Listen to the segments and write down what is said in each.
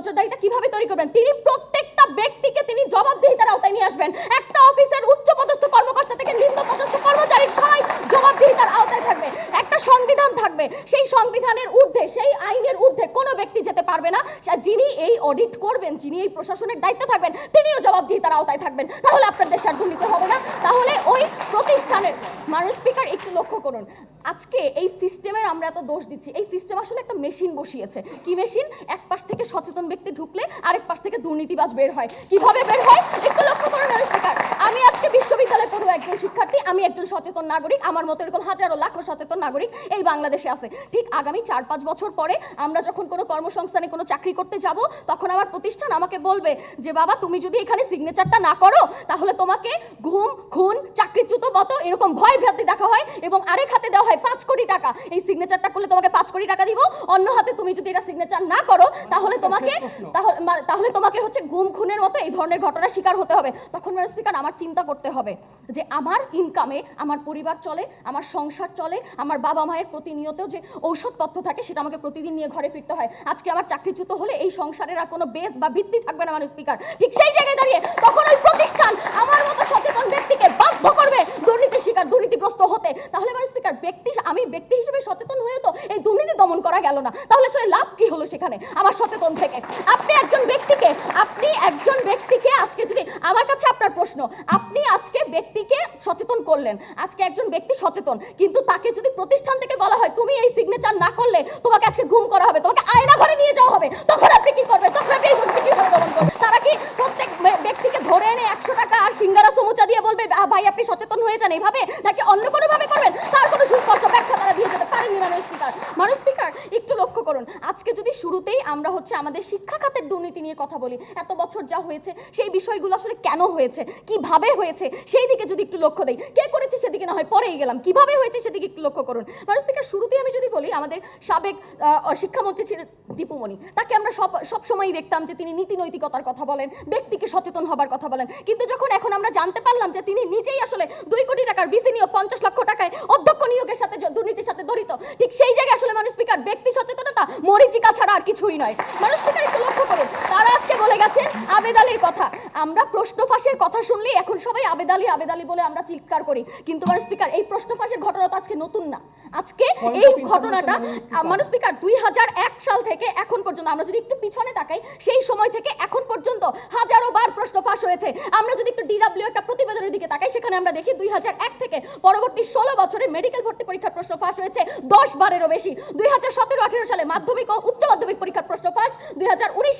নজরদারিতা কীভাবে তৈরি করবেন? তিনি প্রত্যেকটা ব্যক্তিকে তিনি জবাবদিহিতার আওতায় নিয়ে আসবেন। একটা অফিসের উচ্চ পদস্থ কর্মকর্তা থেকে নিম্ন পদস্থ কর্মচারী সবাই জবাবদিহিতার আওতায় থাকবে। সংবিধান থাকবে, সেই সংবিধানের ঊর্ধ্বে, সেই আইনের ঊর্ধ্বে কোনো ব্যক্তি যেতে পারবে না। যিনি এই অডিট করবেন, যিনি এই প্রশাসনের দায়িত্ব থাকবেন, তিনিও জবাবদিহিতার আওতায় থাকবেন। তাহলে আপনার দেশে আর দুর্নীতি হবে না। তাহলে ওই প্রতিষ্ঠানের মানুষ স্পিকার একটু লক্ষ্য করুন। আজকে এই সিস্টেমের আমরা এত দোষ দিচ্ছি। এই সিস্টেম আসলে একটা মেশিন বসিয়েছে। কি মেশিন এক পাশ থেকে সচেতন ব্যক্তি ঢুকলে আরেক পাশ থেকে দুর্নীতিবাজ বের হয়। কীভাবে বের হয়? একটু লক্ষ্য করুন মানুষ স্পিকার আমি আজকে বিশ্ববিদ্যালয়ে পড়ুয়া একজন শিক্ষার্থী, আমি একজন সচেতন নাগরিক, আমার মতো এরকম হাজারো, লাখো সচেতন নাগরিক। এই বাংলাদেশে আছে। ঠিক আগামী চার পাঁচ বছর পরে আমরা যখন কোনো কর্মসংস্থানে কোনো চাকরি করতে যাব তখন আমার প্রতিষ্ঠান আমাকে বলবে যে বাবা তুমি যদি এখানে সিগনেচারটা না করো তাহলে তোমাকে ঘুম খুন চাকরিচ্যুত মতো এরকম ভয় ভ্রান্তি দেখা হয় এবং আরেক হাতে দেওয়া হয় পাঁচ কোটি টাকা। এই সিগনেচারটা করলে তোমাকে পাঁচ কোটি টাকা দিব। অন্য হাতে তুমি যদি এটা সিগনেচার না করো তাহলে তোমাকে তাহলে তোমাকে হচ্ছে গুম খুনের মতো এই ধরনের ঘটনার শিকার হতে হবে। তখন ম্যাডাম স্পিকার আমার চিন্তা করতে হবে যে আমার ইনকামে আমার পরিবার চলে আমার সংসার চলে আমার বাবা মায়ের প্রতিনিয়ত যে ঔষধপত্র থাকে সেটা আমাকে প্রতিদিন নিয়ে ঘরে ফিরতে হয়। আজকে আমার চাকরিচ্যুত হলে এই সংসারের আর কোনো বেস বা ভিত্তি থাকবে না মানুষ স্পিকার ঠিক সেই জায়গায় দাঁড়িয়ে তখন ওই প্রতিষ্ঠান আমার মতো সচেতন ব্যক্তিকে বাধ্য করবে দুর্নীতি শিকার, দুর্নীতিগ্রস্ত হতে? তাহলে মানুষ স্পিকার ব্যক্তি আমি ব্যক্তি হিসেবে সচেতন হয়ে তো এই দুর্নীতি দমন করা গেল না। তাহলে আসলে লাভ কি হলো সেখানে? আমার সচেতন থেকে। আপনি একজন ব্যক্তিকে, আপনি একজন ব্যক্তিকে আজকে যদি আমার কাছে আপনার প্রশ্ন, আপনি আজকে ব্যক্তিকে সচেতন করলেন, আজকে একজন ব্যক্তি সচেতন, কিন্তু তাকে যদি প্রতিষ্ঠান থেকে বলা হয়, তুমি এই সিগনেচার না করলে তোমাকে আজকে ঘুম করা হবে, তোমাকে আয়না ঘরে নিয়ে যাওয়া হবে, তখন আপনি কি করবেন? তখন আপনি দমন করবেন। তারা কি প্রত্যেক ব্যক্তিকে ধরে এনে একশো টাকা আর সিঙ্গারা সমুচা দিয়ে বলবে ভাই, আপনি সচেতন হয়ে যান এইভাবে নাকি অন্য কোনো ভাবে করবেন তার কোনো সুস্পষ্ট ব্যাখ্যা তারা দিয়ে যেতে পারেননি মানুষ স্পিকার মানুষ স্পিকার করুন। আজকে যদি শুরুতেই আমরা হচ্ছে আমাদের শিক্ষা খাতের দুর্নীতি নিয়ে কথা বলি, এত বছর যা হয়েছে, সেই বিষয়গুলো আসলে কেন হয়েছে, কীভাবে হয়েছে, সেই দিকে যদি একটু লক্ষ্য দেই। কে করেছে সেদিকে না হয় পরেই গেলাম। কীভাবে হয়েছে সেদিকে একটু লক্ষ্য করুন। মানুষ স্পিকার শুরুতেই আমি যদি বলি, আমাদের সাবেক শিক্ষামন্ত্রী ছিলেন দীপুমণি। তাকে আমরা সব সব সময়ই দেখতাম যে তিনি নীতি নৈতিকতার কথা বলেন, ব্যক্তিকে সচেতন হবার কথা বলেন। কিন্তু যখন এখন আমরা জানতে পারলাম যে তিনি নিজেই আসলে দুই কোটি টাকার বিসি নিয়োগ, পঞ্চাশ লক্ষ টাকায় অধ্যক্ষ নিয়োগের সাথে দুর্নীতির সাথে জড়িত, ঠিক সেই জায়গায় আসলে মানুষ স্পিকার ব্যক্তি সচেতনতা মরিচিকা ছাড়া আর কিছুই নয়। মানুষ স্পিকার একটু লক্ষ্য করুন। তারা আজকে বলে গেছেন আবেদ আলীর কথা। আমরা প্রশ্ন ফাঁসের কথা শুনলেই এখন সবাই আবেদ আলী আবেদ আলী বলে আমরা চিৎকার করি। কিন্তু মানুষ স্পিকার এই প্রশ্ন ফাঁসের ঘটনা তো আজকে নতুন না। আজকে এই ঘটনাটা মানুষ স্পিকার। দুই হাজার এক সাল থেকে এখন পর্যন্ত আমরা যদি একটু পিছনে তাকাই সেই সময় থেকে এখন পর্যন্ত হাজারো বার প্রশ্ন ফাঁস হয়েছে। আমরা যদি একটু ডিডাব্লিউ একটা প্রতিবেদনের দিকে তাকাই সেখানে আমরা দেখি দুই হাজার এক থেকে পরবর্তী ষোলো বছরে মেডিকেল ভর্তি পরীক্ষার প্রশ্ন ফাঁস হয়েছে দশ বারেরও বেশি। দুই হাজার সতেরো আঠেরো সালে মাধ্যমিক ও উচ্চ মাধ্যমিক পরীক্ষার প্রশ্ন ফাঁস দুই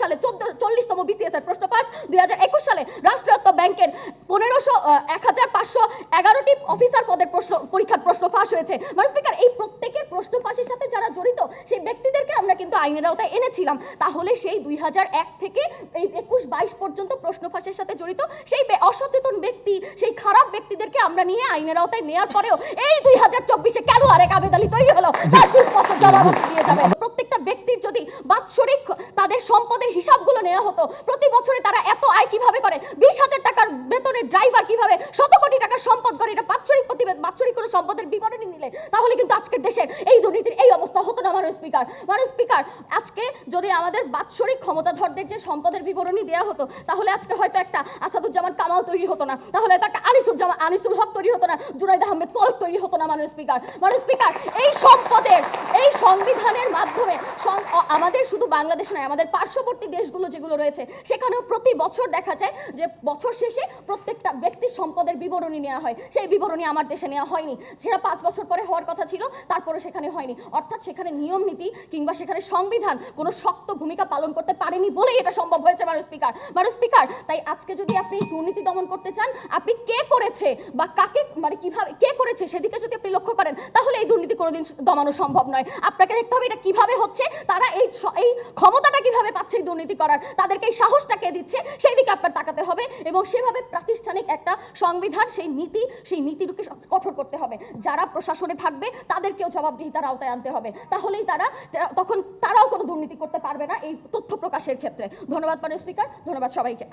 সালে চোদ্দ, চল্লিশতম বিসিএস এর প্রশ্ন ফাঁস দুই হাজার একুশ সালে রাষ্ট্রায়ত্ত ব্যাংকের পনেরোশো এক হাজার পাঁচশো এগারোটি অফিসার পদের প্রশ্ন, পরীক্ষার প্রশ্ন ফাঁস হয়েছে। স্পিকার, এই প্রত্যেকের প্রশ্ন ফাঁসের সাথে যারা জড়িত, সেই ব্যক্তিদেরকে আমরা কিন্তু আইনের আওতায় এনেছিলাম। তাহলে সেই দুই হাজার এক থেকে এই একুশ, বাইশ পর্যন্ত প্রশ্ন ফাঁসের সাথে জড়িত, সেই অসচেতন ব্যক্তি, সেই খারাপ ব্যক্তিদেরকে আমরা নিয়ে আইনের আওতায় নেওয়ার পরেও এই দুই হাজার চব্বিশে কেন আরেক আবেদালি তৈরি হলো? তার সুস্পষ্ট জবাব দিয়ে যাবেন। প্রত্যেকটা ব্যক্তির যদি বাৎসরিক তাদের সম্পদের হিসাবগুলো নেওয়া হতো, প্রতি বছরে তারা এত আয় কীভাবে করে? বিশ হাজার টাকার বেতনের ড্রাইভার কীভাবে? শত কোটি টাকার সম্পদ করে? এটা বাৎসরিক প্রতিবেদন বাৎসরিক কোনো সম্পদের বিবরণী নিলে তাহলে কিন্তু আজকের দেশের এই দুর্নীতির এই অবস্থা হতো না মানুষ স্পিকার। মানুষ স্পিকার, আজকে যদি আমাদের বাৎসরিক ক্ষমতাধরদের যে সম্পদের বিবরণী দেওয়া হতো, তাহলে আজকে হয়তো একটা আসাদুজ্জামান কামাল তৈরি হতো না। তাহলে হয়তো একটা আনিসুজ্জামান আনিসুল হক তৈরি হতো না। জুনাইদ আহমেদ পলক তৈরি হতো না মানুষ স্পিকার। মানুষ স্পিকার, এই সম্পদের, এই সংবিধানের মাধ্যমে আমাদের শুধু বাংলাদেশ নয়, আমাদের পার্শ্ববর্তী দেশগুলো যেগুলো রয়েছে, সেখানেও প্রতি বছর দেখা যায় যে বছর শেষে প্রত্যেকটা ব্যক্তির সম্পদের বিবরণী নেওয়া হয়। সেই বিবরণী আমার দেশে নেওয়া হয়নি। সেটা পাঁচ বছর পরে হওয়ার কথা ছিল, তারপরে সেখানে হয়নি। অর্থাৎ সেখানে নিয়ম নীতি কিংবা সেখানে সংবিধান কোনো শক্ত ভূমিকা পালন করতে পারেনি বলেই এটা সম্ভব হয়েছে মানুষ স্পিকার। মানুষ স্পিকার, তাই আজকে যদি আপনি দুর্নীতি দমন করতে চান, আপনি কে করেছে বা কাকে মানে কীভাবে, কে করেছে সেদিকে যদি আপনি লক্ষ্য করেন, তাহলে এই দুর্নীতি কোনোদিন দমানো সম্ভব নয়। আপনাকে দেখতে হবে এটা কীভাবে হচ্ছে, তারা এই এই ক্ষমতাটা কীভাবে পাচ্ছে এই দুর্নীতি করার, তাদেরকে এই সাহসটা কে দিচ্ছে সেই দিকে আপনার তাকাতে হবে এবং সেভাবে প্রাতিষ্ঠানিক একটা সংবিধান, সেই নীতি, সেই স- কঠোর করতে হবে। যারা প্রশাসনে থাকবে, তাদেরকেও জবাবদিহিতার আওতায় আনতে হবে। তাহলেই তারা তখন তারাও কোনো দুর্নীতি করতে পারবে না এই তথ্য প্রকাশের ক্ষেত্রে। ধন্যবাদ পারে স্পিকার, ধন্যবাদ সবাইকে।